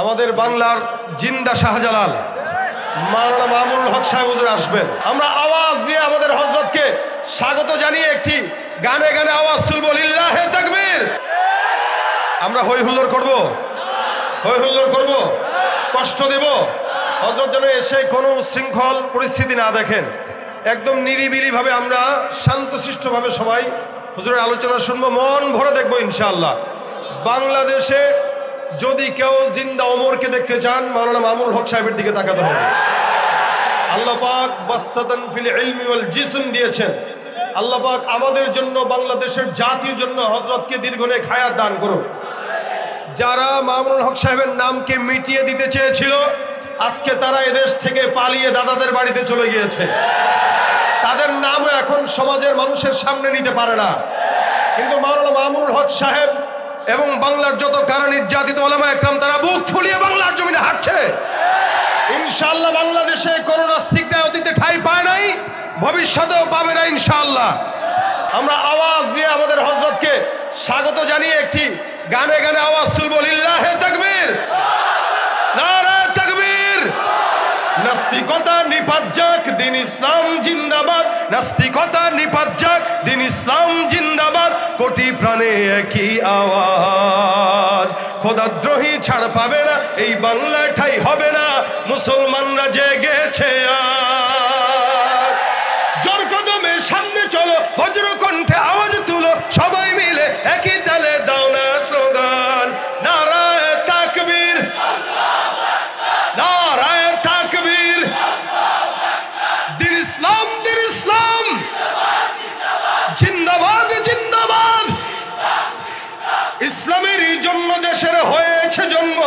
আমাদের বাংলার জিন্দা শাহজালাল, মাওলানা মামুনুল হক সাহেব হুজুর আসবেন। আমরা আওয়াজ দিয়ে আমাদের হজরতকে স্বাগত জানিয়ে একটি গানে গানে আওয়াজ তুলব, লিল্লাহে তাকবীর। আমরা হই হুল্লোড় করব? হই হুল্লোড় করব? কষ্ট দেব? হজরত যেন এসে কোনো শৃঙ্খল পরিস্থিতি না দেখেন। একদম নিরিবিলিভাবে আমরা শান্তশিষ্টভাবে সবাই হুজুরের আলোচনা শুনব, মন ভরে দেখব ইনশাআল্লাহ। বাংলাদেশে যদি কেউ জিন্দা ওমরকে দেখতে চান, মাওলানা মামুল হক সাহেবের দিকে তাকাতে হবে। আল্লাহ পাক বাস্তাতান ফিল ইলমি ওয়াল জিসম দিয়েছেন। আল্লাহ পাক আমাদের জন্য, বাংলাদেশের জাতির জন্য হযরতকে দীর্ঘনে খায়াত দান করুন। যারা মামুনুল হক সাহেবের নামকে মিটিয়ে দিতে চেয়েছিল, আজকে তারা এদেশ থেকে পালিয়ে দাদাদের বাড়িতে চলে গিয়েছে। তাদের নামও এখন সমাজের মানুষের সামনে নিতে পারে না। কিন্তু মাওলানা মামুনুল হক সাহেব এবং বাংলার যত কারণ নির্যাতিত ওলামা একরাম, তারা বুক ফুলিয়ে বাংলার জমিনে হাঁটছে। ইনশাল্লাহ বাংলাদেশে কোন নাস্তিকরা অতীতে ঠাঁই পায় নাই, ভবিষ্যতেও পাবে না ইনশাল্লাহ আমরা আওয়াজ দিয়ে আমাদের হজরতকে স্বাগত জানিয়ে একটি গানে গানে আওয়াজ তুলব, লিল্লাহে তাকবীর। নারায়ে তাকবীর। নাস্তিকতা নিপাত যাক, দিন ইসলাম জিন্দাবাদ। নাস্তিকতা নিপাত যাক দিন ইসলাম জিন্দাবাদ, কোটি প্রাণে একই আওয়াজ। খোদাদ্রোহী ছাড় পাবে না, এই বাংলা ঠাই হবে না। মুসলমানরা জেগেছে দেশের হয়েছে জন্ম।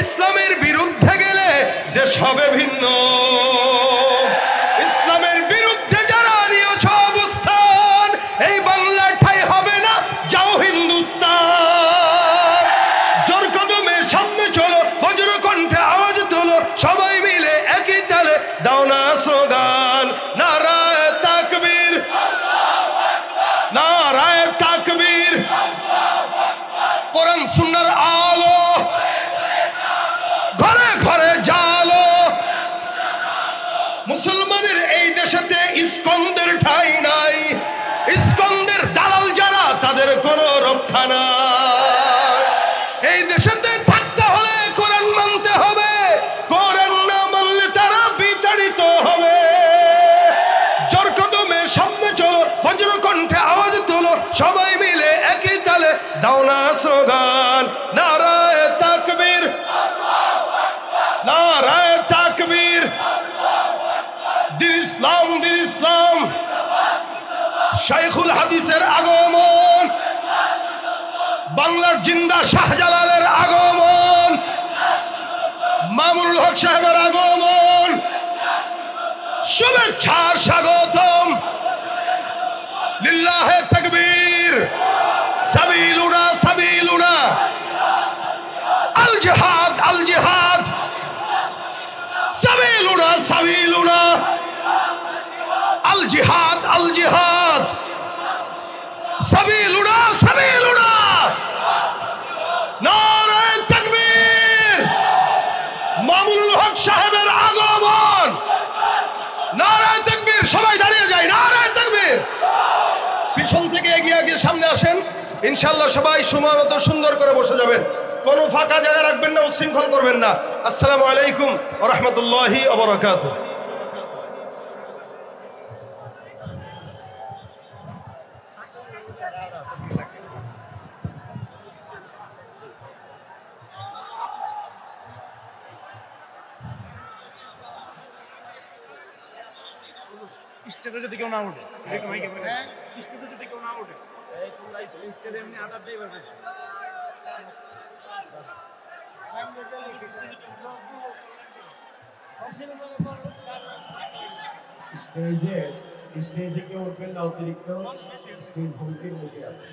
ইসলামের বিরুদ্ধে গেলে দেশ হবে ভিন্ন। মুসলমানের এই দেশেতে ইস্কন্দের ঠাই নাই। ইস্কন্দের দালাল যারা, তাদের কোনো রক্ষা নাই। এই দেশেতে থাকতে হলে কোরআন মানতে হবে। কোরআন না মানলে তারা বিতাড়িত হবে। সামনে চলো কণ্ঠে আওয়াজ তোলো, সবাই মিলে একই তালে দাও স্লোগান। নারায় তাকবীর। নারায় তাকবীর। শাইখুল হাদিসের আগমন। বাংলার জিন্দা শাহজালালের আগমন। মামুনুল হক সাহেবের আগমন। শুভেচ্ছার স্বাগতম। লিল্লাহে তাকবীর। সাবিলুনা সাবিলুনা। আল জিহাদ আল জিহাদ সাবিলুনা সাবিলুনা। আল জিহাদ আল জিহাদ সাবিলুনা সাবিলুনা নারায়ে তাকবীর। মামুনুল সাহেবের আগমন। নারায় তাকবীর, সবাই দাঁড়িয়ে যায়। নারায় তাকবীর। পিছন থেকে এগিয়ে এগিয়ে সামনে আসেন। ইনশাল্লাহ সবাই সময় মতো সুন্দর করে বসে যাবেন। কোনো ফাঁকা জায়গা রাখবেন না উশৃঙ্খল করবেন না। আসসালামু আলাইকুম রাহমাতুল্লাহি ওয়া স্টেজে যদি কেউ না ওঠে এরকম হয় স্টেজে যদি কেউ না ওঠে স্টেজে এমনি আদার দিয়ে স্টেজে স্টেজে কেউ উঠবেন না অতিরিক্ত স্টেজ হুমকির মুখে আছে।